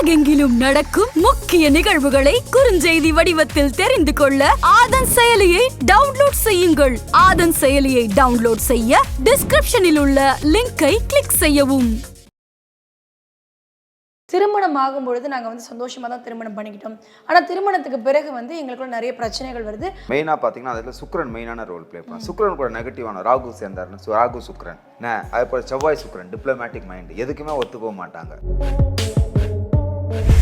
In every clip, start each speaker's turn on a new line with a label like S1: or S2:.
S1: உலகெங்கிலும் நடக்கும் முக்கிய நிகழ்வுகளை குறுஞ்செய்தி வடிவத்தில் தெரிந்து கொள்ள ஆதன் செயலியை டவுன்லோட் செய்யுங்கள். ஆதன் செயலியை டவுன்லோட் செய்ய டிஸ்கிரிப்ஷனில் உள்ள லிங்கை கிளிக் செய்யவும்.
S2: திருமணம் ஆகும் பொழுது நாங்கள் வந்து சந்தோஷமாக தான் திருமணம் பண்ணிக்கிட்டோம். ஆனால் திருமணத்துக்கு பிறகு வந்து எங்களுக்குள்ள நிறைய பிரச்சனைகள் வருது.
S3: மெயினாக பார்த்தீங்கன்னா அதில் சுக்கிரன் மெயினான ரோல் ப்ளே பண்ணும் சுக்கிரன் கூட நெகட்டிவான ராகு சேர்ந்தாருன்னு சு- ராகு சுக்கிரன். என்ன அதே போல் செவ்வாய் சுக்கிரன் டிப்ளமேட்டிக் மைண்டு எதுக்குமே ஒத்துக்க மாட்டாங்க.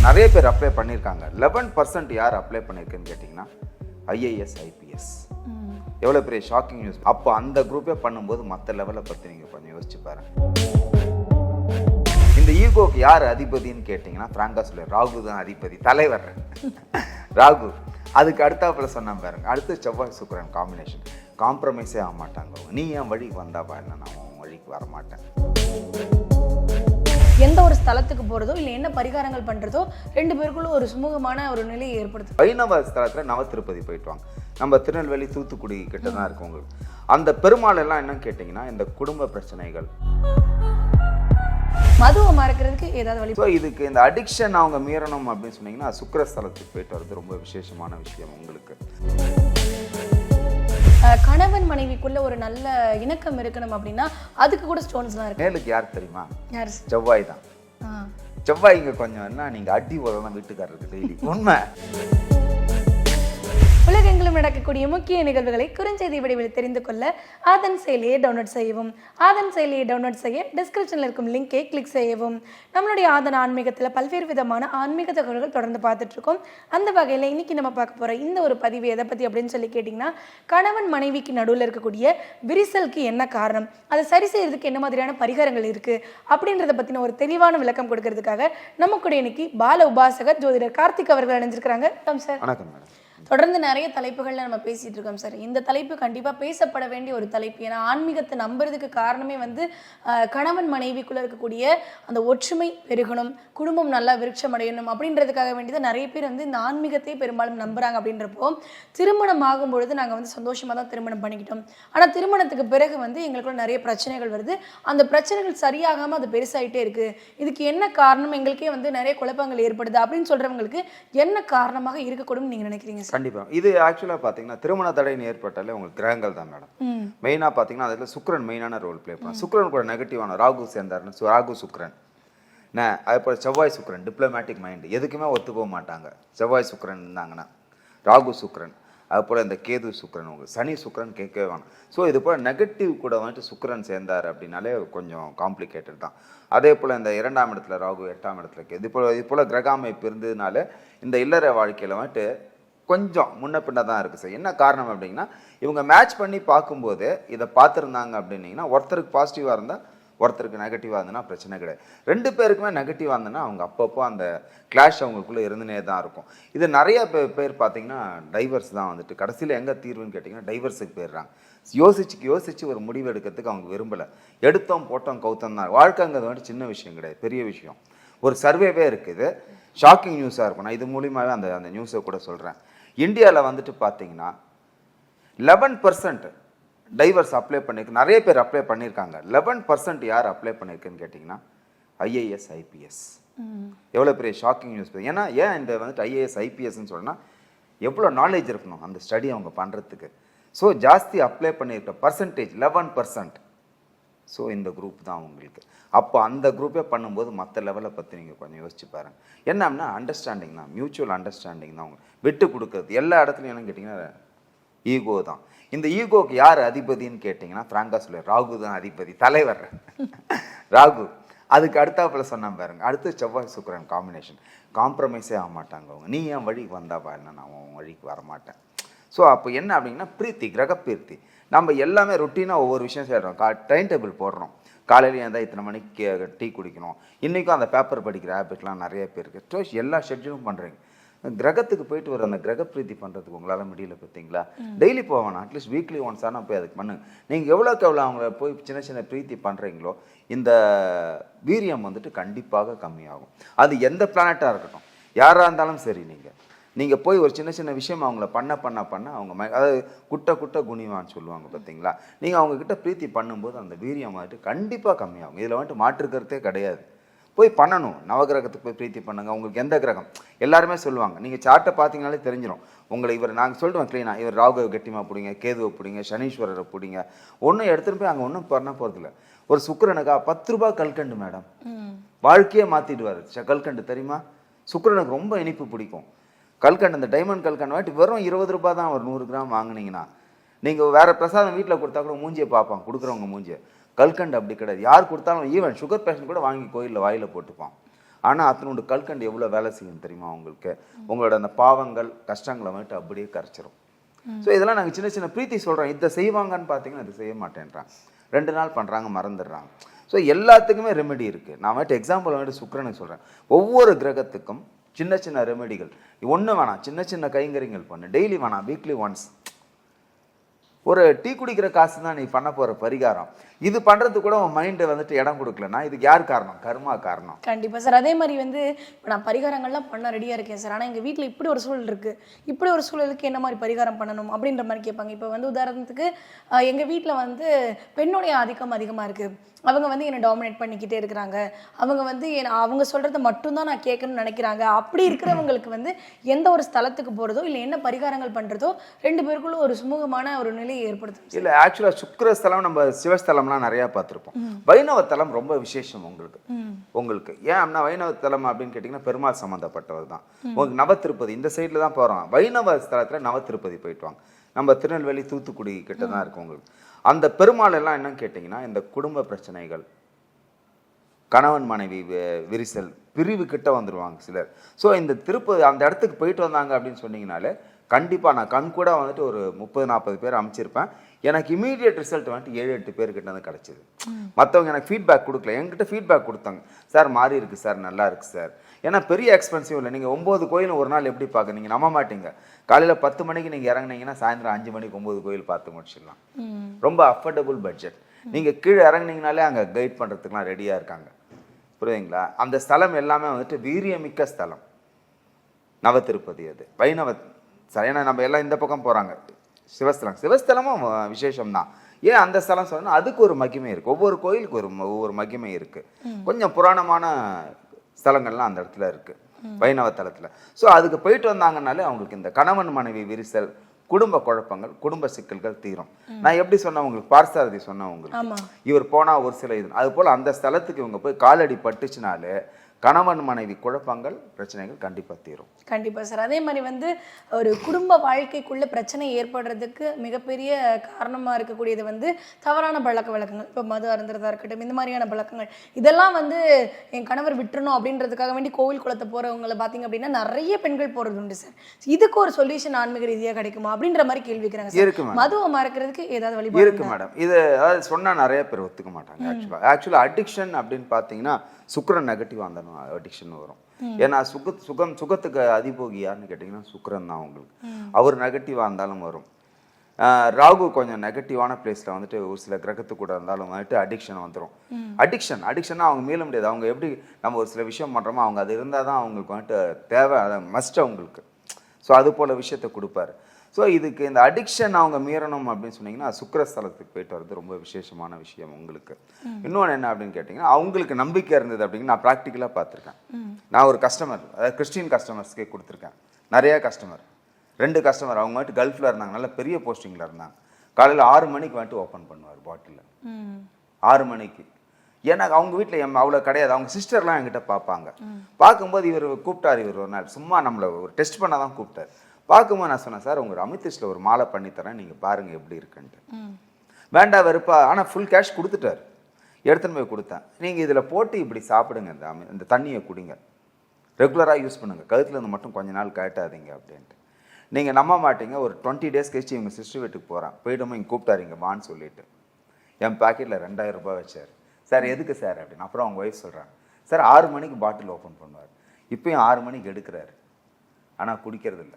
S3: நிறைய பேர் அப்ளை பண்ணியிருக்காங்க. லெவன் பர்சன்ட் யார் அப்ளை பண்ணியிருக்குன்னு கேட்டிங்கன்னா ஐஏஎஸ் ஐபிஎஸ் எவ்வளோ பெரிய ஷாக்கிங் நியூஸ் அப்போ அந்த குரூப்பே பண்ணும்போது மற்ற லெவலை பற்றி நீங்கள் கொஞ்சம் யோசிச்சு பாருங்க. இந்த ஈகோக்கு யார் அதிபதின்னு கேட்டிங்கன்னா ஃப்ராங்கா சொல்லு ராகு தான் அதிபதி தலைவர். ராகு. அதுக்கு அடுத்தாப்புல சொன்னேன் பாருங்க. அடுத்து செவ்வாய் சுக்கரன் காம்பினேஷன் காம்ப்ரமைஸே ஆக மாட்டாங்க. நீ என் வழிக்கு வந்தா பாருங்க நான் உன் வழிக்கு வர மாட்டேன்
S2: எந்த ஒரு ஸ்தலத்துக்கு போகிறதோ இல்லை என்ன பரிகாரங்கள் பண்ணுறதோ ரெண்டு பேருக்குள்ள ஒரு சுமூகமான ஒரு நிலையை ஏற்படுத்து
S3: வைணவ ஸ்தலத்தில் நவ திருப்பதி போயிட்டு வாங்க நம்ம திருநெல்வேலி தூத்துக்குடி கிட்ட தான் இருக்கு உங்களுக்கு. அந்த பெருமாள் எல்லாம் என்னன்னு கேட்டிங்கன்னா இந்த குடும்ப பிரச்சனைகள்.
S2: மதுவை மறக்கிறதுக்கு ஏதாவது வழி
S3: ஸோ இதுக்கு இந்த அடிக்ஷன் அவங்க மீறணும் அப்படின்னு சொன்னீங்கன்னா சுக்கிரஸ்தலத்துக்கு போயிட்டு வர்றது ரொம்ப விசேஷமான விஷயம் உங்களுக்கு.
S2: கணவன் மனைவிக்குள்ள ஒரு நல்ல இணக்கம் இருக்கணும் அப்படின்னா அதுக்கு கூட ஸ்டோன்ஸ்லாம் இருக்கு.
S3: மேலுக்கு யார் தெரியுமா?
S2: யார்?
S3: செவ்வாய் தான்
S2: ஆ.
S3: செவ்வாய் இங்க கொஞ்சம் என்ன நீங்க அடி உதவும் வீட்டுக்காரருக்கு டெய்லி உண்மை.
S2: உலகெங்கிலும் நடக்கக்கூடிய முக்கிய நிகழ்வுகளை குறுஞ்செய்தி வடிவில் தெரிந்து கொள்ள ஆதன் செயலியை டவுன்லோட் செய்யவும். ஆதன் செயலியை டவுன்லோட் செய்ய டிஸ்கிரிப்ஷனில் இருக்கும் லிங்கை கிளிக் செய்யவும். நம்மளுடைய ஆதன் ஆன்மீகத்தில் பல்வேறு விதமான ஆன்மீக தகவல்கள் தொடர்ந்து பார்த்துட்டு இருக்கோம் அந்த வகையில் இன்னைக்கு நம்ம பார்க்க போகிற இந்த ஒரு பதிவு எதை பற்றி அப்படின்னு சொல்லி கேட்டிங்கன்னா கணவன் மனைவிக்கு நடுவில் இருக்கக்கூடிய விரிசலுக்கு என்ன காரணம்? அதை சரி செய்யறதுக்கு என்ன மாதிரியான பரிகாரங்கள் இருக்குது அப்படின்றத பற்றின ஒரு தெளிவான விளக்கம் கொடுக்கறதுக்காக நம்ம கூட இன்னைக்கு பால உபாசகர் ஜோதிடர் கார்த்திக் அவர்கள் அணிஞ்சிருக்கிறாங்க வணக்கம் சார்.
S3: வணக்கம் மேடம்.
S2: தொடர்ந்து நிறைய தலைப்புகளில் நம்ம பேசிகிட்டு இருக்கோம் சார். இந்த தலைப்பு கண்டிப்பாக பேசப்பட வேண்டிய ஒரு தலைப்பு. ஏன்னா ஆன்மீகத்தை நம்புறதுக்கு காரணமே வந்து கணவன் மனைவிக்குள்ளே இருக்கக்கூடிய அந்த ஒற்றுமை பெருகணும் குடும்பம் நல்லா விருட்சம் அடையணும் அப்படின்றதுக்காக வேண்டியதான் நிறைய பேர் வந்து இந்த ஆன்மீகத்தை பெரும்பாலும் நம்புகிறாங்க அப்படின்றப்போ திருமணம் ஆகும் பொழுது நாங்கள் வந்து சந்தோஷமாக தான் திருமணம் பண்ணிக்கிட்டோம். ஆனால் திருமணத்துக்கு பிறகு வந்து எங்களுக்குள்ள நிறைய பிரச்சனைகள் வருது. அந்த பிரச்சனைகள் சரியாகாமல் அது பெருசாகிட்டே இருக்குது இதுக்கு என்ன காரணம்? எங்களுக்கே வந்து நிறைய குழப்பங்கள் ஏற்படுது அப்படின்னு சொல்கிறவங்களுக்கு என்ன காரணமாக இருக்கக்கூடும் நீங்கள் நினைக்கிறீங்க சார்?
S3: கண்டிப்பா. இது ஆக்சுவலா பாத்தீங்கன்னா திருமண தடைன்னு ஏற்பட்டாலே உங்களுக்கு கிரகங்கள் தான் மேடம்
S2: ம்.
S3: மெயினா பாத்தீங்கன்னா அதில் சுக்கிரன் மெயினான ரோல் ப்ளே பண்ணும் சுக்கிரன் கூட நெகட்டிவான ராகு சேர்ந்தாருன்னு சு- ராகு சுக்கிரன். என்ன அதே போல் செவ்வாய் சுக்கிரன் டிப்ளமேட்டிக் மைண்டு எதுக்குமே ஒத்துக்க மாட்டாங்க. செவ்வாய் சுக்கிரன் இருந்தாங்கன்னா ராகு சுக்கிரன் அது போல் இந்த கேது சுக்கிரன் உங்களுக்கு சனி சுக்கிரன் கேட்கவே வேணாம். ஸோ இது போல் நெகட்டிவ் கூட வந்துட்டு சுக்கிரன் சேர்ந்தார் அப்படின்னாலே கொஞ்சம் காம்ப்ளிகேட்டட் தான். அதே போல் இந்த இரண்டாம் இடத்துல ராகு எட்டாம் இடத்துல கேது இது போல் இது போல் கிரக அமைப்பு இருந்ததுனால இந்த இல்லற வாழ்க்கையில் வந்துட்டு கொஞ்சம் முன்ன பின்ன தான் இருக்குது சார் என்ன காரணம் அப்படிங்கன்னா இவங்க மேட்ச் பண்ணி பார்க்கும்போது இதை பார்த்துருந்தாங்க அப்படின்னீங்கன்னா ஒருத்தருக்கு பாசிட்டிவாக இருந்தால் ஒருத்தருக்கு நெகட்டிவாக இருந்ததுன்னா பிரச்சனை கிடையாது. ரெண்டு பேருக்குமே நெகட்டிவாக இருந்ததுன்னா அவங்க அப்பப்போ அந்த கிளாஷ் அவங்களுக்குள்ளே இருந்துனே தான் இருக்கும். இது நிறைய பேர் பார்த்தீங்கன்னா டைவர்ஸ் தான் வந்துட்டு. கடைசியில் எங்கே தீர்வுன்னு கேட்டிங்கன்னா டைவர்ஸுக்கு போயிடுறாங்க. யோசிச்சு யோசிச்சு ஒரு முடிவு எடுக்கிறதுக்கு அவங்க விரும்பலை. எடுத்தோம் போட்டோம் கௌத்தம் தான். வாழ்க்கைங்கிறது வந்துட்டு சின்ன விஷயம் கிடையாது. பெரிய விஷயம். ஒரு சர்வேவே இருக்குது. ஷாக்கிங் நியூஸாக இருக்கும் நான் இது மூலியமாகவே அந்த அந்த நியூஸை கூட சொல்கிறேன் இந்தியாவில் வந்துட்டு பார்த்தீங்கன்னா லெவன் பர்சன்ட் டைவர்ஸ் அப்ளை பண்ணிருக்கு. நிறைய பேர் அப்ளை பண்ணியிருக்காங்க லெவன் பர்சன்ட் யார் அப்ளை பண்ணியிருக்குன்னு கேட்டிங்கன்னா ஐஏஎஸ் ஐபிஎஸ் எவ்வளோ பெரிய ஷாக்கிங் நியூஸ் ஏன்னா ஏன் இந்த வந்துட்டு ஐஏஎஸ் ஐபிஎஸ்ன்னு சொன்னால் எவ்வளோ நாலேஜ் இருக்கணும் அந்த ஸ்டடி அவங்க பண்ணுறதுக்கு ஸோ ஜாஸ்தி அப்ளை பண்ணியிருக்க பர்சன்டேஜ் லெவன் பர்சன்ட் ஸோ இந்த குரூப் தான் உங்களுக்கு. அப்போ அந்த குரூப்பே பண்ணும்போது மற்ற லெவலை பற்றி நீங்கள் கொஞ்சம் யோசிச்சு பாருங்க. என்னன்னா அண்டர்ஸ்டாண்டிங் தான். மியூச்சுவல் அண்டர்ஸ்டாண்டிங் தான் உங்களுக்கு. விட்டு கொடுக்குறது. எல்லா இடத்துலையும் என்னன்னு கேட்டிங்கன்னா ஈகோ தான். இந்த ஈகோக்கு யார் அதிபதின்னு கேட்டிங்கன்னா ஃப்ராங்கா சொல்லு ராகு தான் அதிபதி. தலைவர். ராகு. அதுக்கு அடுத்தாப்புல சொன்னேன் பாருங்க. அடுத்து செவ்வாய் சுக்கரன் காம்பினேஷன் காம்ப்ரமைஸே ஆக மாட்டாங்க அவங்க. நீ என் வழிக்கு வந்தா பாருங்க. நான் உன் வழிக்கு வர மாட்டேன் ஸோ அப்போ என்ன அப்படின்னா பிரீத்தி கிரக நம்ம எல்லாமே ரொட்டீனாக ஒவ்வொரு விஷயம் செய்கிறோம் கா டைம் டேபிள் போடுறோம். காலையில் இருந்தால் இத்தனை மணிக்கு டீ குடிக்கணும்? இன்றைக்கும் அந்த பேப்பர் படிக்கிற ஹேபிட்லாம் நிறைய பேருக்கு ஸோ எல்லா ஷெட்யூலும் பண்ணுறீங்க கிரகத்துக்கு போயிட்டு வர அந்த கிரக பிரீத்தி பண்ணுறதுக்கு உங்களால் முடியல பார்த்தீங்களா? டெய்லி போவேன் அட்லீஸ்ட் வீக்லி ஒன்ஸ் ஆனால் போய் அதுக்கு பண்ணுங்க நீங்கள் எவ்வளோக்கு எவ்வளோ அவங்கள போய் சின்ன சின்ன பிரீத்தி பண்ணுறீங்களோ இந்த வீரியம் வந்துட்டு கண்டிப்பாக கம்மியாகும். அது எந்த பிளானட்டாக இருக்கட்டும். யாராக இருந்தாலும் சரி நீங்கள் நீங்கள் போய் ஒரு சின்ன சின்ன விஷயம் அவங்கள பண்ண பண்ண பண்ண அவங்க ம- அதாவது குட்ட குட்ட குனிவான்னு சொல்லுவாங்க பார்த்தீங்களா? நீங்கள் அவங்கக்கிட்ட பிரீத்தி பண்ணும்போது அந்த வீரியம் வந்துட்டு கண்டிப்பாக கம்மியாகும். இதில் வந்துட்டு மாற்று கருத்தே கிடையாது. போய் பண்ணணும். நவகிரகத்துக்கு போய் பிரீத்தி பண்ணுங்க. உங்களுக்கு எந்த கிரகம்? எல்லாருமே சொல்லுவாங்க. நீங்கள் சார்ட்டை பார்த்தீங்கனாலே தெரிஞ்சிடும் உங்களை இவர் நாங்கள் சொல்லிடுவோம் க்ளீனாக இவர் ராகுவை கெட்டிமா பிடிங்க கேதுவை பிடிங்க சனீஸ்வரரை பிடிங்க. ஒன்றும் எடுத்துகிட்டு போய் அங்கே ஒன்றும் பண்ண போகிறதில்ல ஒரு சுக்கிரனுக்கா பத்து ரூபாய் கல்கண்டு மேடம். வாழ்க்கையே மாற்றிடுவார் கல்கண்டு தெரியுமா? சுக்கிரனுக்கு ரொம்ப இனிப்பு பிடிக்கும். கல்கண்டு அந்த டைமண்ட் கல்கண்டு வாட்டி வெறும் இருபது ரூபாய் தான் ஒரு நூறு கிராம் வாங்குனீங்கன்னா நீங்கள் வேற பிரசாதம் வீட்டில் கொடுத்தா கூட மூஞ்சியை பார்ப்பான் கொடுக்குறவங்க மூஞ்சியை. கல்கண்டு அப்படி கிடையாது. யார் கொடுத்தாலும் ஈவன் சுகர் பேஷண்ட் கூட வாங்கி கோயிலில் வாயில போட்டுப்பான். ஆனால் அத்தனோட கல்கண்டு எவ்வளோ வேலை செய்யும் தெரியுமா உங்களுக்கு? உங்களோட அந்த பாவங்கள் கஷ்டங்களை வந்துட்டு அப்படியே கரைச்சிரும். ஸோ இதெல்லாம் நாங்கள் சின்ன சின்ன பிரீத்தி சொல்கிறோம் இதை செய்வாங்கன்னு பார்த்தீங்கன்னா இதை செய்ய மாட்டேன்றான் ரெண்டு நாள் பண்ணுறாங்க மறந்துடுறாங்க. ஸோ எல்லாத்துக்குமே ரெமெடி இருக்குது நான் வந்துட்டு எக்ஸாம்பிள் வந்துட்டு சுக்கரனுக்கு சொல்கிறேன் ஒவ்வொரு கிரகத்துக்கும் சின்ன சின்ன ரெமெடிகள் ஒன்று வேணாம் சின்ன சின்ன கைங்கரியங்கள் பண்ணு. டெய்லி வேணாம் வீக்லி ஒன்ஸ் ஒரு டீ குடிக்கிற காசு தான் நீ பண்ண போகிற பரிகாரம். இது பண்ணுறதுக்கு கூட உன் மைண்டு வந்துட்டு இடம் கொடுக்கலன்னா இதுக்கு யார் காரணம்? கர்மா காரணம்.
S2: கண்டிப்பா சார். அதே மாதிரி வந்து இப்ப நான் பரிகாரங்கள்லாம் பண்ண ரெடியா இருக்கேன் சார். ஆனா எங்க வீட்ல இப்படி ஒரு சூழல் இருக்கு. இப்படி ஒரு சூழலுக்கு என்ன மாதிரி பரிகாரம் பண்ணணும் அப்படின்ற மாதிரி கேட்பாங்க. இப்போ வந்து உதாரணத்துக்கு அஹ், எங்க வீட்ல வந்து பெண்ணுடைய ஆதிக்கம் அதிகமா இருக்கு. அவங்க வந்து என்னை டாமினேட் பண்ணிக்கிட்டே இருக்கிறாங்க. அவங்க வந்து என்ன- அவங்க சொல்றத மட்டும்தான் நான் கேட்கணும்னு நினைக்கிறாங்க. அப்படி இருக்கிறவங்களுக்கு வந்து எந்த ஒரு ஸ்தலத்துக்கு போறதோ இல்லை என்ன பரிகாரங்கள் பண்றதோ ரெண்டு பேருக்குள்ள ஒரு சுமூகமான ஒரு நிலையை ஏற்படுத்தும்
S3: இல்லை ஆக்சுவலாக சுக்கிரஸ்தலம் நம்ம தலம்லாம் நிறையா பார்த்துருப்போம். வைணவ தலம் ரொம்ப விசேஷம் உங்களுக்கு. உங்களுக்கு. ஏன் அப்படின்னா வைணவ தலம் அப்படின்னு கேட்டிங்கன்னா பெருமாள் சம்மந்தப்பட்டவர் தான். உங்களுக்கு நவ திருப்பதி இந்த சைடில் தான் போகிறோம் வைணவ ஸ்தலத்தில் நவ திருப்பதி போயிட்டு வாங்க. நம்ம திருநெல்வேலி தூத்துக்குடி கிட்ட தான் இருக்கும் உங்களுக்கு. அந்த பெருமாள் எல்லாம் என்னன்னு கேட்டிங்கன்னா இந்த குடும்ப பிரச்சனைகள் கணவன் மனைவி விரிசல் பிரிவு கிட்ட வந்துருவாங்க சிலர். ஸோ இந்த திருப்பதி அந்த இடத்துக்கு போயிட்டு வந்தாங்க அப்படின்னு சொன்னீங்கனாலே கண்டிப்பாக நான் கண் கூட வந்துட்டு ஒரு முப்பது நாற்பது பேர் அமைச்சிருப்பேன். எனக்கு இமீடியட் ரிசல்ட் வந்துட்டு ஏழு எட்டு பேர்கிட்ட தான் கிடச்சிது. மற்றவங்க எனக்கு ஃபீட்பேக் கொடுக்கல. என்கிட்ட ஃபீட்பேக் கொடுத்தாங்க. சார் மாறி இருக்கு சார் நல்லா இருக்குது சார். ஏன்னா பெரிய எக்ஸ்பென்சிவ் இல்லை. நீங்கள் ஒம்பது கோயில் ஒரு நாள் எப்படி பார்க்க நீங்கள் நம்ப மாட்டீங்க. காலையில் பத்து மணிக்கு நீங்கள் இறங்குனீங்கன்னா சாயந்தரம் அஞ்சு மணிக்கு ஒம்பது கோயில் பார்த்து முடிச்சிடலாம். ரொம்ப அஃபோர்டபுள் பட்ஜெட் நீங்கள் கீழே இறங்குனீங்கனாலே அங்கே கைட் பண்ணுறதுக்குலாம் ரெடியாக இருக்காங்க. புரியுதுங்களா? அந்த ஸ்தலம் எல்லாமே வந்துட்டு வீரியமிக்க ஸ்தலம். நவ திருப்பதி அது. வைணவ ச- ஏன்னா நம்ம எல்லாம் இந்த பக்கம் போகிறாங்க சிவஸ்தலம். சிவஸ்தலமும் விசேஷம்தான் ஏன் அந்த ஸ்தலம் சொல்லணும் அதுக்கு ஒரு மகிமை இருக்குது ஒவ்வொரு கோயிலுக்கு ஒரு ஒவ்வொரு மகிமை இருக்குது கொஞ்சம் புராணமான ஸ்தலங்கள்லாம் அந்த இடத்துல இருக்குது வைணவ தலத்தில். ஸோ அதுக்கு போயிட்டு வந்தாங்கனாலே அவங்களுக்கு இந்த கணவன் மனைவி விரிசல் குடும்ப குழப்பங்கள் குடும்ப சிக்கல்கள் தீரும். நான் எப்படி சொன்னேன் உங்களுக்கு? பார்சாரதி சொன்னேன் உங்களுக்கு. இவர் போனா ஒரு சில இது. அது போல அந்த ஸ்தலத்துக்கு இவங்க போய் காலடி பட்டுச்சுனாலே கணவன் மனைவி குழப்பங்கள் பிரச்சனைகள் கண்டிப்பா தீரும்.
S2: கண்டிப்பா சார். அதே மாதிரி வந்து ஒரு குடும்ப வாழ்க்கைக்குள்ள பிரச்சனை ஏற்படுறதுக்கு மிகப்பெரிய காரணமா இருக்கக்கூடியது வந்து தவறான பழக்க வழக்கங்கள். இப்போ மது அருந்துறதா இருக்கட்டும் இந்த மாதிரியான பழக்கங்கள். இதெல்லாம் வந்து என் கணவர் விட்டுறணும் அப்படின்றதுக்காக வேண்டி கோவில் குளத்தை போறவங்களை பார்த்தீங்க அப்படின்னா நிறைய பெண்கள் போறது உண்டு சார். இதுக்கு ஒரு சொல்யூஷன் ஆன்மீக ரீதியா கிடைக்குமா? அப்படின்ற மாதிரி கேள்வி வைக்கிறாங்க சார்.
S3: இருக்கு
S2: மதுவை மறக்கிறதுக்கு ஏதாவது வழிபாடு
S3: இருக்கு மேடம் இது அதாவது சொன்னா நிறைய பேர் ஒத்துக்க மாட்டாங்க ஆக்சுவலா ஆக்சுவலா அடிக்ஷன் அப்படின்னு பார்த்தீங்கன்னா சுக்கிரன் நெகட்டிவ் அந்த அடிக்ஷன் வரும். ஏன்னா சுக சுகம் சுகத்துக்கு அதிபோகி யாருன்னு கேட்டிங்கன்னா சுக்கிரன் தான் உங்களுக்கு. அவர் நெகட்டிவாக இருந்தாலும் வரும். ராகு கொஞ்சம் நெகட்டிவான பிளேஸில் வந்துட்டு ஒரு சில கிரகத்து கூட இருந்தாலும் வந்துட்டு அடிக்ஷன் வந்துடும் அடிக்ஷன் அடிக்ஷன்னா அவங்க மீள முடியாது. அவங்க எப்படி நம்ம ஒரு சில விஷயம் பண்ணுறோமோ அவங்க அது இருந்தால் தான் அவங்களுக்கு வந்துட்டு தேவை. அதை மஸ்ட் அவங்களுக்கு. ஸோ அது போல் விஷயத்தை கொடுப்பாரு. ஸோ இதுக்கு இந்த அடிக்ஷன் அவங்க மீறணும் அப்படின்னு சொன்னீங்கன்னா சுக்கிரஸ்தலத்துக்கு போயிட்டு வர்றது ரொம்ப விசேஷமான விஷயம் உங்களுக்கு. இன்னொன்று என்ன அப்படின்னு கேட்டிங்கன்னா அவங்களுக்கு நம்பிக்கை இருந்தது அப்படின்னு நான் ப்ராக்டிக்கலாக பார்த்துருக்கேன். நான் ஒரு கஸ்டமர் அதாவது கிறிஸ்டின் கஸ்டமர்ஸ்க்கே கொடுத்துருக்கேன். நிறைய கஸ்டமர் ரெண்டு கஸ்டமர் அவங்க வந்துட்டு கல்ஃபில் இருந்தாங்க. நல்ல பெரிய போஸ்டிங்கில் இருந்தாங்க. காலையில் ஆறு மணிக்கு வந்துட்டு ஓப்பன் பண்ணுவார் பாட்டிலில் ஆறு மணிக்கு. ஏன்னா அவங்க வீட்டில் எம் அவ்வளோ கிடையாது. அவங்க சிஸ்டர்லாம் என்கிட்ட பார்ப்பாங்க. பார்க்கும்போது இவர் கூப்பிட்டார் இவர் ஒரு நாள். சும்மா நம்மளை ஒரு டெஸ்ட் பண்ண தான் கூப்பிட்டார். பார்க்கும்போது நான் சொன்னேன் சார் உங்கள் அமித்திஸ்டில் ஒரு மாலை பண்ணி தரேன் நீங்கள் பாருங்கள் எப்படி இருக்குன்ட்டு. வேண்டாம் வெறுப்பா. ஆனால் ஃபுல் கேஷ் கொடுத்துட்டார். எடுத்துன்னு போய் கொடுத்தேன். நீங்கள் இதில் போட்டு இப்படி சாப்பிடுங்க இந்த அமி இந்த தண்ணியை குடிங்க. ரெகுலராக யூஸ் பண்ணுங்கள் கழுத்துல இருந்து மட்டும் கொஞ்ச நாள் கழட்டாதீங்க அப்படின்ட்டு. நீங்கள் நம்ப மாட்டீங்க. ஒரு டுவெண்ட்டி டேஸ் கழிச்சு இவங்க சிஸ்டர் வீட்டுக்கு போகிறேன் போயிடுமா இங்கே கூப்பிட்டாருங்க வான்னு சொல்லிட்டு. என் பாக்கெட்டில் ரெண்டாயிரம் ரூபாய் வச்சார். சார் எதுக்கு சார்? அப்படின்னு. அப்புறம் அவங்க ஒய்ஃப் சொல்கிறாங்க சார் ஆறு மணிக்கு பாட்டில் ஓப்பன் பண்ணுவார். இப்பயும் ஆறு மணிக்கு எடுக்கிறாரு. ஆனால் குடிக்கிறது இல்ல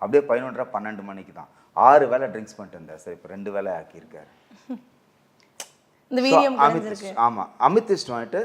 S3: அப்படியே பதினொன்றரை பன்னெண்டு மணிக்கு தான் ஆறு வேளை ட்ரிங்க்ஸ் பண்ணிட்டு இருந்தார் சார் இப்போ ரெண்டு வேளை ஆக்கியிருக்காரு. அமித் ஆமாம் அமித்திஸ்ட் வந்துட்டு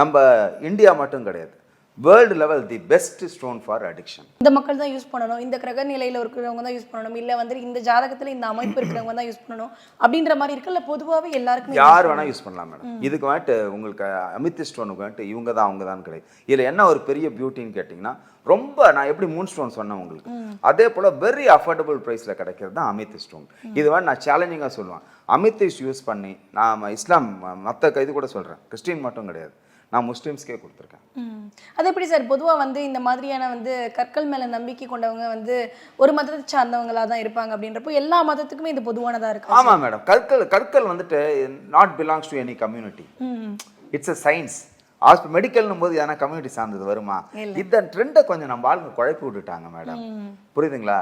S3: நம்ம இந்தியா மட்டும் கிடையாது. World level the best stone for addiction
S2: இந்த மக்கள் தான் யூஸ் பண்ணணும். இந்த கிரக நிலையில இருக்கிறவங்க தான் யூஸ் பண்ணணும். இல்ல வந்து இந்த ஜாதகத்துல இந்த அமைப்பு இருக்கிறவங்க தான் யூஸ் பண்ணணும். அப்படின்ற மாதிரி இருக்கு இல்ல பொதுவாவே எல்லாருக்குமே
S3: யார் வேணா யூஸ் பண்ணலாம் மேடம் இதுக்கு வந்துட்டு உங்களுக்கு அமித் ஸ்டோனுக்கு வந்துட்டு இவங்க தான் அவங்க தான் கிடையாது. இதுல என்ன ஒரு பெரிய பியூட்டின்னு கேட்டிங்கன்னா ரொம்ப நான் எப்படி மூன் ஸ்டோன் சொன்னேன் உங்களுக்கு. அதே போல வெரி அஃபோர்டபுள் ப்ரைஸ்ல கிடைக்கிறது தான் அமித் ஸ்டோன். இது வந்து நான் சேலஞ்சிங்காக சொல்லுவேன். அமித்திஸ் யூஸ் பண்ணி நான் இஸ்லாம் மற்ற இது கூட சொல்றேன். கிறிஸ்டின் மட்டும் கிடையாது. நான் முஸ்லீம்ஸ்க்கே கொடுத்துருக்கேன்.
S2: அது எப்படி சார்? பொதுவா வந்து இந்த மாதிரியான வந்து கற்கள் மேல நம்பிக்கை கொண்டவங்க வந்து ஒரு மதத்தை சார்ந்தவங்களா தான் இருப்பாங்க அப்படின்றப்போ எல்லா மதத்துக்குமே இது பொதுவானதா இருக்கு
S3: ஆமா மேடம். கற்கள் கற்கள் வந்துட்டு not belongs to any community. It's a science ஹாஸ்பி மெடிக்கல்னும் போது எதனா கம்யூனிட்டி சார்ந்தது வருமா? இந்த ட்ரெண்டை கொஞ்சம் நம்ம ஆளுங்க குழப்பி விட்டுட்டாங்க மேடம். புரியுதுங்களா?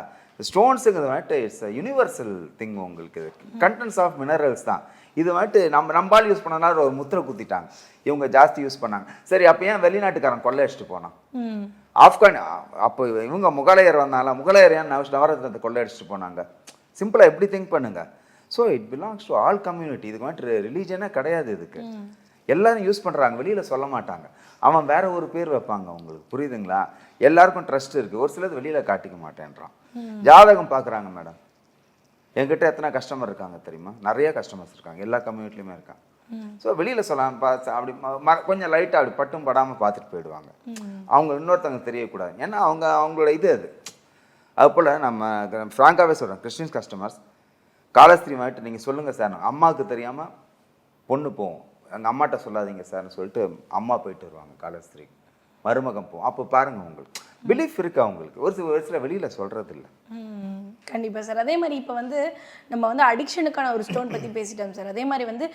S3: ஸ்டோன்ஸுங்கிறது வந்துட்டு இட்ஸ் அ யூனிவர்சல் திங் உங்களுக்கு. கண்டென்ட்ஸ் ஆஃப் மினரல்ஸ் தான். இது வந்துட்டு நம்ம நம்பால் யூஸ் பண்ணனால ஒரு முத்திரை குத்திட்டாங்க. இவங்க ஜாஸ்தி யூஸ் பண்ணாங்க. சரி அப்போ ஏன் வெளிநாட்டுக்காரன் கொள்ளை அடிச்சுட்டு போனான். ஆப்கான் அப்போ இவங்க முகலாயர் வந்தால முகலாயர் ஏன் நவ- நவரத்னத்தை கொள்ளை அடிச்சுட்டு போனாங்க? சிம்பிளாக எப்படி திங்க் பண்ணுங்க? So it belongs to all community இதுக்கு வந்துட்டு ரிலீஜனே கிடையாது இதுக்கு. எல்லாரும் யூஸ் பண்றாங்க. வெளியில சொல்ல மாட்டாங்க. அவன் வேற ஒரு பேர் வைப்பாங்க உங்களுக்கு புரியுதுங்களா? எல்லாருக்கும் ட்ரஸ்ட் இருக்கு. ஒரு சிலது வெளியில காட்டிக்க மாட்டேன்றான். ஜாதகம் பார்க்கறாங்க மேடம் என்கிட்ட எத்தனை கஸ்டமர் இருக்காங்க தெரியுமா? நிறைய கஸ்டமர்ஸ் இருக்காங்க. எல்லா கம்யூனிட்டிலையுமே இருக்காங்க. ஸோ வெளியில சொல்லாம பா அப்படி ம- கொஞ்சம் லைட்டாக அப்படி பட்டும் படாமல் பார்த்துட்டு போயிடுவாங்க. அவங்க இன்னொருத்தவங்க தெரியக்கூடாது. ஏன்னா அவங்க அவங்களோட இது அது. அது போல் நம்ம ஃப்ராங்காகவே சொல்கிறோம் கிறிஸ்டின்ஸ் கஸ்டமர்ஸ் காலஸ்திரி மாட்டு நீங்கள் சொல்லுங்கள் சார் அம்மாவுக்கு தெரியாமல் பொண்ணு போவோம். எங்கள் அம்மாட்ட சொல்லாதீங்க சார்னு சொல்லிட்டு அம்மா போயிட்டு வருவாங்க காலஸ்திரி. மருமகம் போவோம் அப்போ பாருங்க உங்களுக்கு. பிலீஃப் இருக்கு அவங்களுக்கு ஒரு சில ஒரு சில வெளியில் சொல்கிறது இல்லை
S2: கண்டிப்பா சார். அதே மாதிரி இப்போ வந்து நம்ம வந்து அடிக்ஷனுக்கான ஒரு ஸ்டோன் பத்தி பேசிட்டோம் சார். அதே மாதிரி வந்து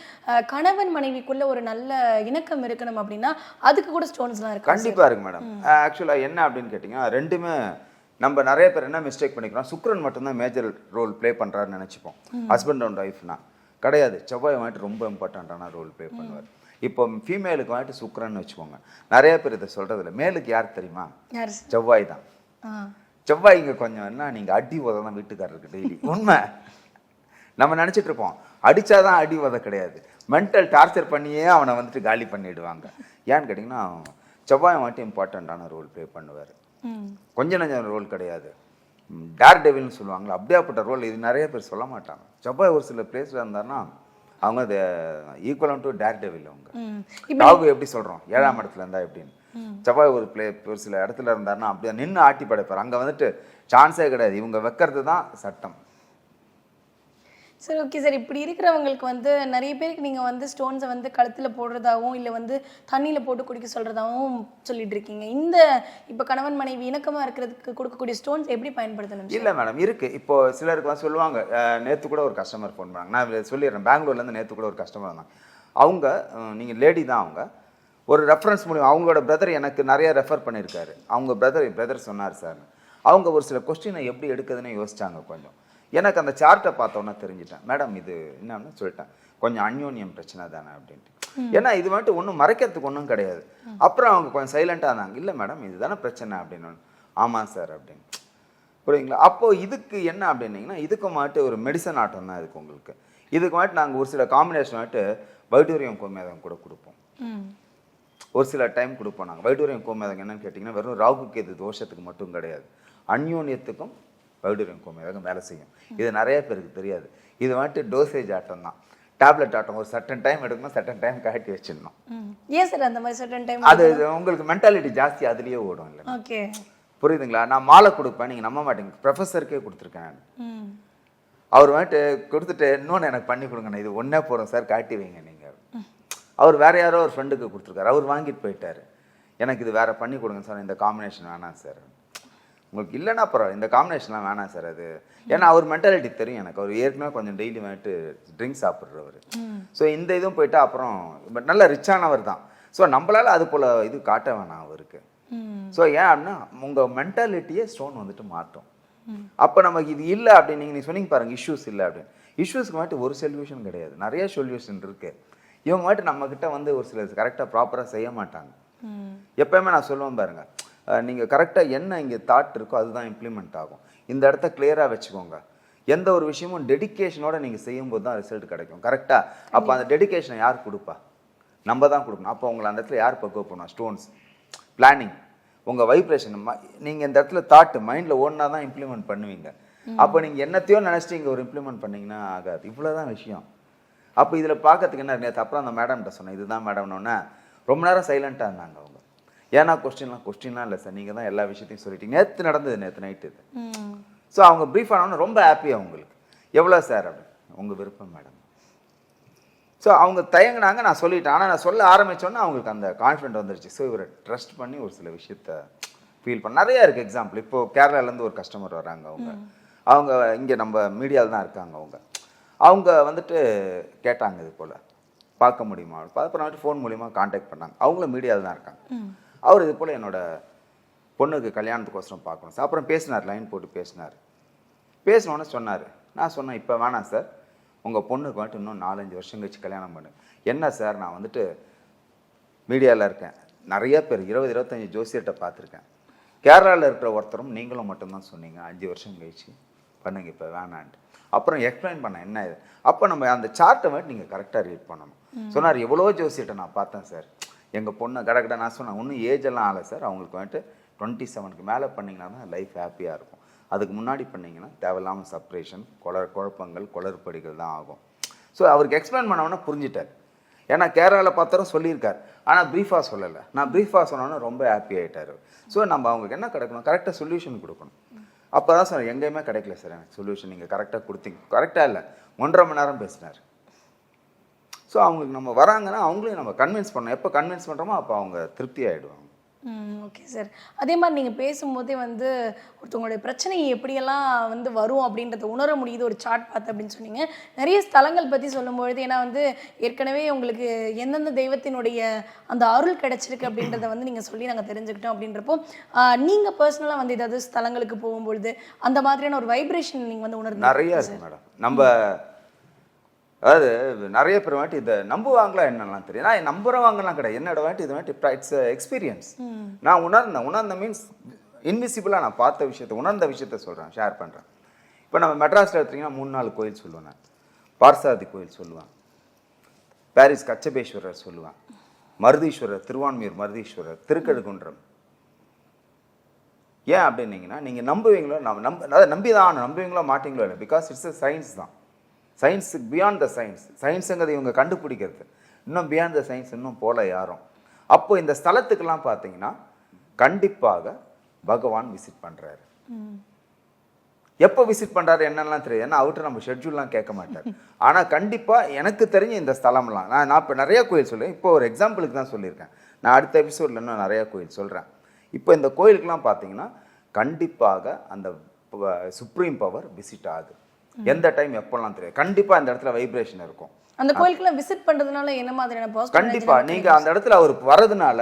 S2: கணவன் மனைவிக்குள்ள ஒரு நல்ல இணக்கம் இருக்கணும் அப்படின்னா அதுக்கு கூட ஸ்டோன்ஸ்லாம் இருக்கு
S3: கண்டிப்பாக இருக்கு மேடம். ஆக்சுவலாக என்ன அப்படின்னு கேட்டிங்கன்னா ரெண்டுமே நம்ம நிறைய பேர் என்ன மிஸ்டேக் பண்ணிக்கிறோம்? சுக்ரன் மட்டும்தான் மேஜர் ரோல் ப்ளே பண்ணுறாருன்னு நினச்சிப்போம். ஹஸ்பண்ட் அண்ட் ஒய்ஃப்னா கிடையாது. செவ்வாய் வந்துட்டு ரொம்ப இம்பார்ட்டண்ட்டான ரோல் ப்ளே பண்ணுவார். இப்போ ஃபீமேலுக்கு வந்துட்டு சுக்ரன்னு வச்சுக்கோங்க. நிறைய பேர் இதை சொல்கிறது இல்லை மேலுக்கு யார் தெரியுமா? செவ்வாய் தான். செவ்வாய் இங்கே கொஞ்சம் என்ன நீங்கள் அடி உத தான் வீட்டுக்காரருக்கு டெய்லி உண்மை. நம்ம நினச்சிட்டு இருப்போம். அடிச்சாதான் அடி உத கிடையாது. மென்டல் டார்ச்சர் பண்ணியே அவனை வந்துட்டு காலி பண்ணிடுவாங்க. ஏன்னு கேட்டிங்கன்னா செவ்வாய் வந்துட்டு இம்பார்ட்டண்ட்டான ரோல் ப்ளே பண்ணுவார். கொஞ்சம் நஞ்சம் ரோல் கிடையாது. டேர் டெவில்னு சொல்லுவாங்களா அப்படியாப்பட்ட ரோல் இது நிறைய பேர் சொல்ல மாட்டாங்க. செவ்வாய் ஒரு சில பிளேஸில் இருந்தாருன்னா அவங்க அது ஈக்குவலம் டு டேர் டெவில் அவங்க ராகு எப்படி சொல்றோம்? ஏழாம் இடத்துல இருந்தா எப்படின்னு. செவ்வாய் ஒரு பிளே ஒரு சில இடத்துல இருந்தாருன்னா அப்படியே நின்று ஆட்டி படைப்பார் அங்க வந்துட்டு சான்ஸே கிடையாது. இவங்க வைக்கிறது தான் சட்டம்.
S2: சார் ஓகே சார் இப்படி இருக்கிறவங்களுக்கு வந்து நிறைய பேருக்கு நீங்கள் வந்து ஸ்டோன்ஸை வந்து கழுத்தில் போடுறதாகவும் இல்லை வந்து தண்ணியில் போட்டு குடிக்க சொல்கிறதாகவும் சொல்லிட்டு இருக்கீங்க. இந்த இப்போ கணவன் மனைவி இணக்கமாக இருக்கிறதுக்கு கொடுக்கக்கூடிய ஸ்டோன்ஸ் எப்படி பயன்படுத்தணும்
S3: இல்லை மேடம் இருக்குது இப்போ சிலருக்கு சொல்லுவாங்க நேற்று கூட ஒரு கஸ்டமர் ஃபோன் பண்ணாங்க. நான் சொல்லிடுறேன். பெங்களூர்லேருந்து நேற்று கூட ஒரு கஸ்டமர் வந்தாங்க. அவங்க நீங்கள் லேடி தான் அவங்க. ஒரு ரெஃபரன்ஸ் மூலியம் அவங்களோட பிரதர் எனக்கு நிறைய ரெஃபர் பண்ணியிருக்காரு. அவங்க பிரதர் பிரதர் சொன்னார் சார் அவங்க ஒரு சில கொஸ்டினை எப்படி எடுக்குதுன்னு யோசிச்சாங்க கொஞ்சம். எனக்கு அந்த சார்ட்டை பார்த்தோன்னே தெரிஞ்சிட்டேன். மேடம் இது என்னன்னு சொல்லிட்டேன். கொஞ்சம் அந்யோன்யம் பிரச்சனை தானே அப்படின்ட்டு. ஏன்னா இது வந்துட்டு ஒன்றும் மறைக்கிறதுக்கு ஒன்றும் கிடையாது. அப்புறம் அவங்க கொஞ்சம் சைலண்டாக இருந்தாங்க. இல்லை மேடம் இதுதானே பிரச்சனை அப்படின்னு ஆமாம் சார் அப்படின்னு. புரியுங்களா அப்போ இதுக்கு என்ன அப்படின்னீங்கன்னா இதுக்கு மாட்டு ஒரு மெடிசன் ஆட்டம் தான் இதுக்கு உங்களுக்கு. இதுக்கு மாட்டு நாங்கள் ஒரு சில காம்பினேஷன் மாட்டு வைடூரியம் கோமேதம் கூட கொடுப்போம். ஒரு சில டைம் கொடுப்போம் நாங்கள் வைடூரியம் கோமேதம் என்னன்னு கேட்டிங்கன்னா வெறும் ராகு கேது தோஷத்துக்கு மட்டும் கிடையாது. அந்யோன்யத்துக்கும் வைடூரியம் கோமேதகம் வேலை செய்யும். இது நிறைய பேருக்கு தெரியாது. இது வந்துட்டு டோசேஜ் ஆட்டம் தான். டேப்லெட் ஆட்டம் ஒரு சட்டன் டைம் எடுக்கணும் சட்டன் டைம் கட்டி வச்சிடணும்.
S2: ஏன் சார் அந்த மாதிரி சர்டன் டைம்
S3: அது உங்களுக்கு மென்டாலிட்டி ஜாஸ்தி அதுலேயே ஓடும் இல்லை
S2: ஓகே.
S3: புரியுதுங்களா? நான் மாலை கொடுப்பேன் நீங்கள் நம்ப மாட்டீங்க. ப்ரொஃபஸருக்கே கொடுத்துருக்கேன் நான். அவர் வந்துட்டு கொடுத்துட்டு இன்னொன்று எனக்கு பண்ணி கொடுங்கண்ணா இது ஒன்றே போகிறோம் சார் காட்டி வைங்க நீங்கள் அவர் வேற யாரோ ஒரு ஃப்ரெண்டுக்கு கொடுத்துருக்காரு. அவர் வாங்கிட்டு போயிட்டாரு. எனக்கு இது வேற பண்ணி கொடுங்க சார் இந்த காம்பினேஷன் வேணாம் சார். உங்களுக்கு இல்லைன்னா பரவாயில்ல. இந்த காம்பினேஷன்லாம் வேணாம் சார் அது. ஏன்னா அவர் மென்டாலிட்டி தெரியும் எனக்கு. அவர் ஏற்கனவே கொஞ்சம் டெய்லி வந்துட்டு ட்ரிங்க்ஸ் சாப்பிட்றவர். ஸோ இந்த இதுவும் போயிட்டா அப்புறம் பட் நல்ல ரிச்சானவர் தான். ஸோ நம்மளால அது போல் இது காட்ட வேணாம் அவருக்கு. ஸோ ஏன் அப்படின்னா உங்கள் மென்டாலிட்டியே ஸ்டோன் வந்துட்டு மாற்றும். அப்போ நமக்கு இது இல்லை அப்படின்னு நீங்கள் நீ சொன்னீங்க பாருங்க இஷ்யூஸ் இல்லை அப்படின்னு. இஷ்யூஸ்க்கு மட்டும் ஒரு சொல்யூஷன் கிடையாது. நிறைய சொல்யூஷன் இருக்கு. இவங்க மட்டும் நம்மக்கிட்ட வந்து ஒரு சில கரெக்டாக ப்ராப்பராக செய்ய மாட்டாங்க. எப்பயுமே நான் சொல்லுவேன் பாருங்க. அஹ் நீங்க கரெக்டாக என்ன இங்கே தாட் இருக்கோ அதுதான் இம்ப்ளிமெண்ட் ஆகும். இந்த இடத்த கிளியராக வச்சுக்கோங்க. எந்த ஒரு விஷயமும் டெடிகேஷனோட நீங்க செய்யும்போது தான் ரிசல்ட் கிடைக்கும். கரெக்டா அப்போ அந்த டெடிகேஷனை யார் கொடுப்பா? நம்ம தான் கொடுக்கணும். அப்போ உங்களை அந்த இடத்துல யார் பக்குவ பண்ணுவா? ஸ்டோன்ஸ் பிளானிங் உங்கள் வைப்ரேஷன் நீங்கள் இந்த இடத்துல தாட்டு மைண்டில் ஓடினா தான் இம்ப்ளிமெண்ட் பண்ணுவீங்க. அப்போ நீங்கள் என்னத்தையோ நினச்சிட்டு இங்கே ஒரு இம்ப்ளிமெண்ட் பண்ணீங்கன்னா ஆகாது. இவ்வளோதான் விஷயம். அப்போ இதில் பார்க்கறதுக்கு என்ன நேற்று அப்புறம் அந்த மேடம்கிட்ட சொன்னேன். இதுதான் மேடம்னோடனே ரொம்ப நேரம் சைலண்ட்டாக இருந்தாங்க அவங்க. ஏன்னா கொஸ்டின்லாம் கொஸ்டின்லாம் இல்லை சார் நீங்கள் தான் எல்லா விஷயத்தையும் சொல்லிட்டீங்க. நேற்று நடந்தது நேற்று நைட்டு இது. ஸோ அவங்க ப்ரீஃப் ஆனவொன்னே ரொம்ப ஹாப்பியாக அவங்களுக்கு. எவ்வளோ சார் அப்படின்னு உங்கள் விருப்பம் மேடம் ஸோ அவங்க தயங்குனாங்க நான் சொல்லிட்டேன். ஆனால் நான் சொல்ல ஆரம்பிச்சோன்னே அவங்களுக்கு அந்த கான்ஃபிடென்ட் வந்துருச்சு. ஸோ இவரை ட்ரஸ்ட் பண்ணி ஒரு சில விஷயத்த ஃபீல் பண்ண. நிறைய இருக்குது எக்ஸாம்பிள் இப்போ கேரளாலேருந்து ஒரு கஸ்டமர் வராங்க அவங்க. அவங்க இங்கே நம்ம மீடியாவில் தான் இருக்காங்க அவங்க. அவங்க வந்துட்டு கேட்டாங்க இது போல். பார்க்க முடியுமா? அப்புறம் வந்துட்டு ஃபோன் மூலிமா காண்டாக்ட் பண்ணாங்க. அவங்களும் மீடியாவில் தான் இருக்காங்க. அவர் இது போல் என்னோட பொண்ணுக்கு கல்யாணத்துக்கோசரம் பார்க்கணும் சார். அப்புறம் பேசினார் லைன் போட்டு பேசினார். பேசினோன்னே சொன்னார். நான் சொன்னேன் இப்போ வேணாம் சார். உங்கள் பொண்ணுக்கு வந்துட்டு இன்னும் நாலஞ்சு வருஷம் கழிச்சு கல்யாணம் பண்ணு. என்ன சார்? நான் வந்துட்டு மீடியாவில் இருக்கேன். நிறைய பேர் இருபது இருபத்தஞ்சி ஜோசியர்கிட்ட பார்த்துருக்கேன். கேரளாவில் இருக்கிற ஒருத்தரும் நீங்களும் மட்டும்தான் சொன்னீங்க அஞ்சு வருஷம் கழிச்சு. பண்ணுங்க இப்போ வேணான்ட்டு. அப்புறம் எக்ஸ்பிளைன் பண்ணேன் என்ன இது? அப்போ நம்ம அந்த சார்ட்டை வந்துட்டு நீங்கள் கரெக்டாக ரீட் பண்ணணும். சொன்னார் எவ்வளோ ஜோசியர்கிட்ட நான் பார்த்தேன் சார். எங்கள் பொண்ணை கடை நான் சொன்னேன் ஒன்றும் ஏஜ் எல்லாம் ஆகலை சார் அவங்களுக்கு வந்துட்டு டுவெண்ட்டி செவனுக்கு மேலே பண்ணிங்கன்னா தான் லைஃப் ஹாப்பியாக இருக்கும். அதுக்கு முன்னாடி பண்ணிங்கன்னா தேவையில்லாமல் சப்ரேஷன் குள குழப்பங்கள் குளறுபடிகள் தான் ஆகும். ஸோ அவருக்கு எக்ஸ்பிளைன் பண்ணவொன்னே புரிஞ்சிட்டார். ஏன்னா கேரளாவில் பார்த்தாலும் சொல்லியிருக்கார். ஆனால் ப்ரீஃபாக சொல்லலை. நான் ப்ரீஃபாக சொன்னோன்னே ரொம்ப ஹாப்பி ஆகிட்டார் ஸோ நம்ம அவங்களுக்கு என்ன கிடைக்கணும்? கரெக்டாக சொல்யூஷன் கொடுக்கணும். அப்போ தான் சார் எங்கேயுமே கிடைக்கல சார் எனக்கு சொல்யூஷன் நீங்கள் கரெக்டாக கொடுத்தீங்க. கரெக்டாக இல்லை. ஒன்றரை மணி நேரம் பேசினார். ஸோ அவங்களுக்கு நம்ம வராங்கன்னா அவங்களையும் நம்ம கன்வின்ஸ் பண்ணோம் எப்போ கன்வின்ஸ் பண்ணுறோமோ அப்போ அவங்க திருப்தி ஆகிடுவாங்க
S2: ம் ஓகே சார் அதே மாதிரி நீங்கள் பேசும்போதே வந்து ஒருத்தவங்களுடைய பிரச்சனை எப்படியெல்லாம் வந்து வரும் அப்படின்றத உணர முடியுது ஒரு சார்ட் பார்த்து அப்படின்னு சொன்னீங்க. நிறைய ஸ்தலங்கள் பற்றி சொல்லும்பொழுது ஏன்னா வந்து ஏற்கனவே உங்களுக்கு எந்தெந்த தெய்வத்தினுடைய அந்த அருள் கிடைச்சிருக்கு அப்படின்றத வந்து நீங்கள் சொல்லி நாங்கள் தெரிஞ்சுக்கிட்டோம் அப்படின்றப்போ நீங்கள் பர்சனலாக வந்து ஏதாவது ஸ்தலங்களுக்கு போகும்பொழுது அந்த மாதிரியான ஒரு வைப்ரேஷன் நீங்கள் வந்து உணர்ந்து
S3: நிறைய இருக்கு மேடம் நம்ம அதாவது நிறைய பேர் வாட்டி இதை நம்புவாங்களா என்னெல்லாம் தெரியும். நான் நம்புறவாங்கலாம் கிடையாது. என்னோட வாட்டி இது வாட்டி இட்ஸ் எக்ஸ்பீரியன்ஸ் நான் உணர்ந்தேன். உணர்ந்த மீன்ஸ் இன்விசிபிளாக நான் பார்த்த விஷயத்தை உணர்ந்த விஷயத்த சொல்கிறேன் ஷேர் பண்ணுறேன் இப்போ நம்ம மெட்ராஸில் எடுத்தீங்கன்னா மூணு நாலு கோயில் சொல்லுவேன் நான். பார்சாதி கோயில் சொல்லுவேன். பாரிஸ் கச்சபேஸ்வரர் சொல்லுவேன். மருதீஸ்வரர் திருவான்மியூர் மருதீஸ்வரர் திருக்கழுகுன்றம். ஏன் அப்படின்னீங்கன்னா நீங்கள் நம்புவீங்களோ நம்ம நம்ப அதாவது நம்பி தான் நம்புவீங்களோ மாட்டீங்களோ இல்லை பிகாஸ் இட்ஸ் a சயின்ஸ் தான். சயின்ஸுக்கு பியாண்ட் த சயின்ஸ் சயின்ஸுங்கிறது இவங்க கண்டுபிடிக்கிறது. இன்னும் பியாண்ட் த சயின்ஸ் இன்னும் போல யாரும். அப்போ இந்த ஸ்தலத்துக்கெல்லாம் பார்த்தீங்கன்னா கண்டிப்பாக பகவான் விசிட் பண்ணுறாரு எப்போ விசிட் பண்ணுறாரு என்னெல்லாம் தெரியாது. ஏன்னா அவர்கிட்ட நம்ம ஷெட்யூல்லாம் கேட்க மாட்டார். ஆனால் கண்டிப்பாக எனக்கு தெரிஞ்ச இந்த ஸ்தலம்லாம் நான் நான் இப்போ நிறைய கோயில் சொல்லுவேன் இப்போ ஒரு எக்ஸாம்பிளுக்கு தான் சொல்லியிருக்கேன். நான் அடுத்த எபிசோடில் இன்னும் நிறைய கோயில் சொல்கிறேன் இப்போ இந்த கோயிலுக்கெல்லாம் பார்த்தீங்கன்னா கண்டிப்பாக அந்த சுப்ரீம் பவர் விசிட் ஆகுது. எந்த டைம் எப்போல்லாம் தெரியாது. கண்டிப்பாக அந்த இடத்துல வைப்ரேஷன் இருக்கும்.
S2: அந்த கோயிலுக்குலாம் விசிட் பண்ணுறதுனால என்ன மாதிரியான பாசிட்டிவ்
S3: கண்டிப்பா. நீங்க அந்த இடத்துல அவர் வரதுனால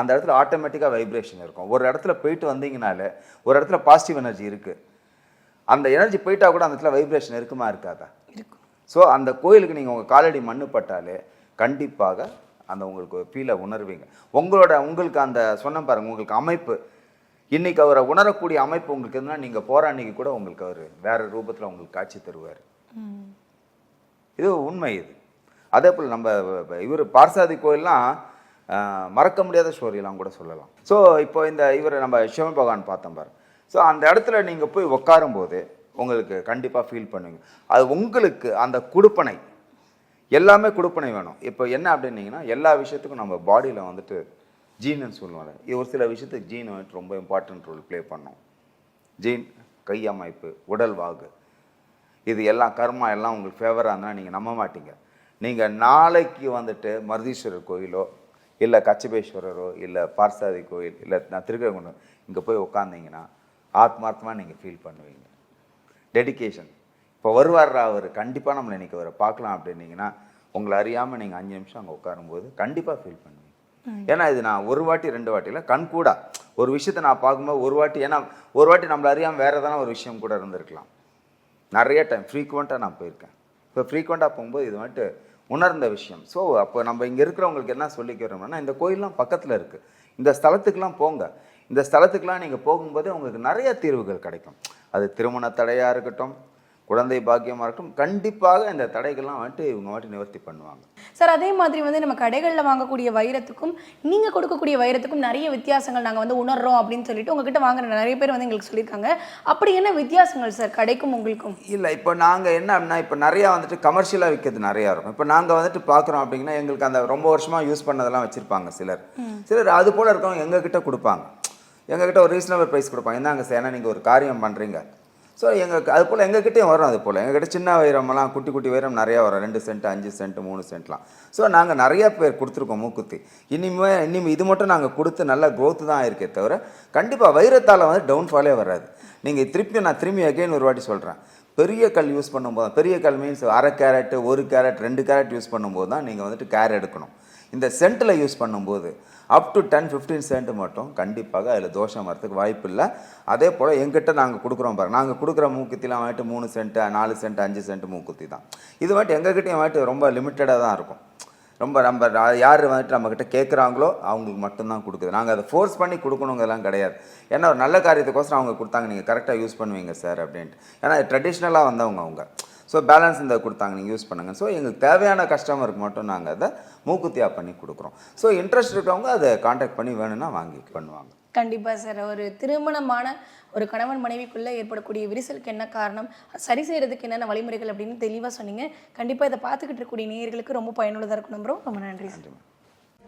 S3: அந்த இடத்துல ஆட்டோமேட்டிக்கா வைப்ரேஷன் இருக்கும். ஒரு இடத்துல போயிட்டு வந்தீங்கனாலே ஒரு இடத்துல பாசிட்டிவ் எனர்ஜி இருக்கு. அந்த எனர்ஜி போயிட்டா கூட அந்த இடத்துல வைப்ரேஷன் இருக்குமா இருக்காதா?
S2: இருக்கும்.
S3: ஸோ அந்த கோயிலுக்கு நீங்கள் உங்கள் காலடி மண்ணு பட்டாலே கண்டிப்பாக அந்த உங்களுக்கு ஃபீலை உணர்வீங்க. உங்களோட உங்களுக்கு அந்த சொன்ன பாருங்க உங்களுக்கு அமைப்பு. இன்னைக்கு அவரை உணரக்கூடிய அமைப்பு உங்களுக்கு இருந்தால் நீங்கள் போகிற அன்னைக்கு கூட உங்களுக்கு அவர் வேற ரூபத்தில் உங்களுக்கு காட்சி தருவார். இது உண்மை இது. அதே போல் நம்ம இவர் பார்சாதி கோயில்லாம் மறக்க முடியாத ஸ்டோரியெலாம் கூட சொல்லலாம். ஸோ இப்போ இந்த இவர் நம்ம சிவன் பகவான் பார்த்தோம் பாரு. ஸோ அந்த இடத்துல நீங்கள் போய் உட்காரும்போது உங்களுக்கு கண்டிப்பாக ஃபீல் பண்ணுவீங்க. அது உங்களுக்கு அந்த குடுப்பனை எல்லாமே குடுப்பனை வேணும். இப்போ என்ன அப்படின்னீங்கன்னா எல்லா விஷயத்துக்கும் நம்ம பாடியில் வந்துட்டு ஜீன்னு சொல்லுவாங்க. இது ஒரு சில விஷயத்துக்கு ஜீன் வந்துட்டு ரொம்ப இம்பார்ட்டன்ட் ரோல் ப்ளே பண்ணும். ஜீன் கையமைப்பு உடல் வாகு. இது எல்லாம் கர்மா எல்லாம் உங்களுக்கு ஃபேவராக இருந்தால் நீங்கள் நம்ப மாட்டீங்க. நீங்கள் நாளைக்கு வந்துட்டு மருதீஸ்வரர் கோயிலோ இல்லை கச்சபேஸ்வரரோ இல்லை பார்சாதி கோயில் இல்லை நான் திருக்ககுண்டம் இங்கே போய் உட்காந்தீங்கன்னா ஆத்மார்த்தமாக நீங்கள் ஃபீல் பண்ணுவீங்க. டெடிகேஷன் இப்போ வருவார்ரா அவர்? கண்டிப்பாக நம்மளை இன்னைக்கு அவரை பார்க்கலாம் அப்படின்னீங்கன்னா உங்களை அறியாமல் நீங்கள் அஞ்சு நிமிஷம் அங்கே உட்காரும்போது கண்டிப்பாக ஃபீல் பண்ணுவீங்க. ஏன்னா இது நான் ஒரு வாட்டி ரெண்டு வாட்டி இல்லை கண் கூட. ஒரு விஷயத்தை நான் பார்க்கும்போது ஒரு வாட்டி ஏன்னா ஒரு வாட்டி நம்மளை அறியாமல் வேறு எதனா ஒரு விஷயம் கூட இருந்திருக்கலாம். நிறைய டைம் ஃப்ரீக்குவெண்ட்டாக நான் போயிருக்கேன். இப்போ ஃப்ரீக்குவெண்ட்டாக போகும்போது இது வந்துட்டு உணர்ந்த விஷயம். ஸோ அப்போ நம்ம இங்கே இருக்கிறவங்களுக்கு என்ன சொல்லிக்கிறோம்னா இந்த கோயிலெலாம் பக்கத்தில் இருக்குது இந்த ஸ்தலத்துக்கெலாம் போங்க. இந்த ஸ்தலத்துக்கெலாம் நீங்கள் போகும்போது உங்களுக்கு நிறைய தீர்வுகள் கிடைக்கும். அது திருமண தடையாக இருக்கட்டும் குழந்தை பாக்கியமாக இருக்கட்டும் கண்டிப்பாக இந்த தடைகள்லாம் வந்துட்டு இவங்க வந்துட்டு நிவர்த்தி பண்ணுவாங்க.
S2: சார் அதே மாதிரி வந்து நம்ம கடைகளில் வாங்கக்கூடிய வைரத்துக்கும் நீங்கள் கொடுக்கக்கூடிய வைரத்துக்கும் நிறைய வித்தியாசங்கள் நாங்கள் வந்து உணர்றோம் அப்படின்னு சொல்லிட்டு உங்ககிட்ட வாங்குற நிறைய பேர் வந்து எங்களுக்கு சொல்லியிருக்காங்க. அப்படி என்ன வித்தியாசங்கள் சார் கடைக்கும் உங்களுக்கும்?
S3: இல்லை இப்போ நாங்கள் என்ன அப்படின்னா இப்போ நிறையா வந்துட்டு கமர்ஷியலாக விற்கிறது நிறையா இருக்கும். இப்போ நாங்கள் வந்துட்டு பார்க்குறோம் அப்படின்னா எங்களுக்கு அந்த ரொம்ப வருஷமாக யூஸ் பண்ணதெல்லாம் வச்சுருப்பாங்க சிலர். சிலர் அது போல் இருக்கவங்க எங்ககிட்ட கொடுப்பாங்க. எங்ககிட்ட ஒரு ரீசனபிள் ப்ரைஸ் கொடுப்பாங்க. இந்தாங்க சார் ஏன்னா நீங்கள் ஒரு காரியம் பண்ணுறீங்க ஸோ எங்கள் அது போல் எங்ககிட்டயும் வரும் அது போல். எங்ககிட்ட சின்ன வைரமெல்லாம் குட்டி குட்டி வைரம் நிறையா வரும். ரெண்டு சென்ட் அஞ்சு சென்ட் மூணு சென்ட்லாம். ஸோ நாங்கள் நிறையா பேர் கொடுத்துருக்கோம் மூக்குத்தி. இனிமே இனிமே இது மட்டும் நாங்கள் கொடுத்து நல்ல க்ரோத் தான் இருக்கே தவிர கண்டிப்பாக வைரத்தால் வந்து டவுன்ஃபாலே வராது. நீங்கள் திருப்பி நான் திரும்பி அகைன் ஒரு வாட்டி சொல்கிறேன் பெரிய கல் யூஸ் பண்ணும்போது பெரிய கல் மீன்ஸ் அரை கேரட் ஒரு கேரட் ரெண்டு கேரட் யூஸ் பண்ணும்போது தான் நீங்கள் வந்துட்டு கேர் எடுக்கணும். இந்த சென்ட்டில் யூஸ் பண்ணும்போது up to ten fifteen cent மட்டும் கண்டிப்பாக அதில் தோஷம் வரதுக்கு வாய்ப்பு இல்லை. அதே போல் எங்கிட்ட நாங்கள் கொடுக்குறோம் பாருங்கள் நாங்கள் கொடுக்குற மூக்குத்திலாம் வாங்கிட்டு மூணு சென்ட்டு நாலு சென்ட் அஞ்சு சென்ட் மூக்குத்தி தான். இது வந்துட்டு எங்ககிட்டயும் வாங்கிட்டு ரொம்ப லிமிட்டடாக தான் இருக்கும். ரொம்ப நம்ம யார் வந்துட்டு நம்மக்கிட்ட கேட்குறாங்களோ அவங்களுக்கு மட்டும்தான் கொடுக்குது. நாங்கள் அதை ஃபோர்ஸ் பண்ணி கொடுக்கணுங்கலாம் கிடையாது. ஏன்னா ஒரு நல்ல காரியத்துக்கோசரம் அவங்க கொடுத்தாங்க. நீங்கள் கரெக்டாக யூஸ் பண்ணுவீங்க சார் அப்படின்ட்டு. ஏன்னா ட்ரெடிஷ்னலாக வந்தவங்க அவங்க. ஸோ பேலன்ஸ் இந்த கொடுத்தாங்க நீங்கள் யூஸ் பண்ணுங்கள் ஸோ எங்களுக்கு தேவையான கஸ்டமருக்கு மட்டும் நாங்கள் அதை மூக்குத்தியாக பண்ணி கொடுக்குறோம். ஸோ இன்ட்ரெஸ்ட் இருக்கவங்க அதை காண்டாக்ட் பண்ணி வேணும்னா வாங்கி பண்ணுவாங்க.
S2: கண்டிப்பாக சார் ஒரு திருமணமான ஒரு கணவன் மனைவிக்குள்ளே ஏற்படக்கூடிய விரிசலுக்கு என்ன காரணம் சரி செய்யறதுக்கு என்னென்ன வழிமுறைகள் அப்படின்னு தெளிவாக சொன்னீங்க. கண்டிப்பாக இதை பார்த்துக்கிட்டு இருக்கக்கூடிய நேயர்களுக்கு ரொம்ப பயனுள்ளதாக இருக்கும் நம்புறோம் ரொம்ப நன்றி சார்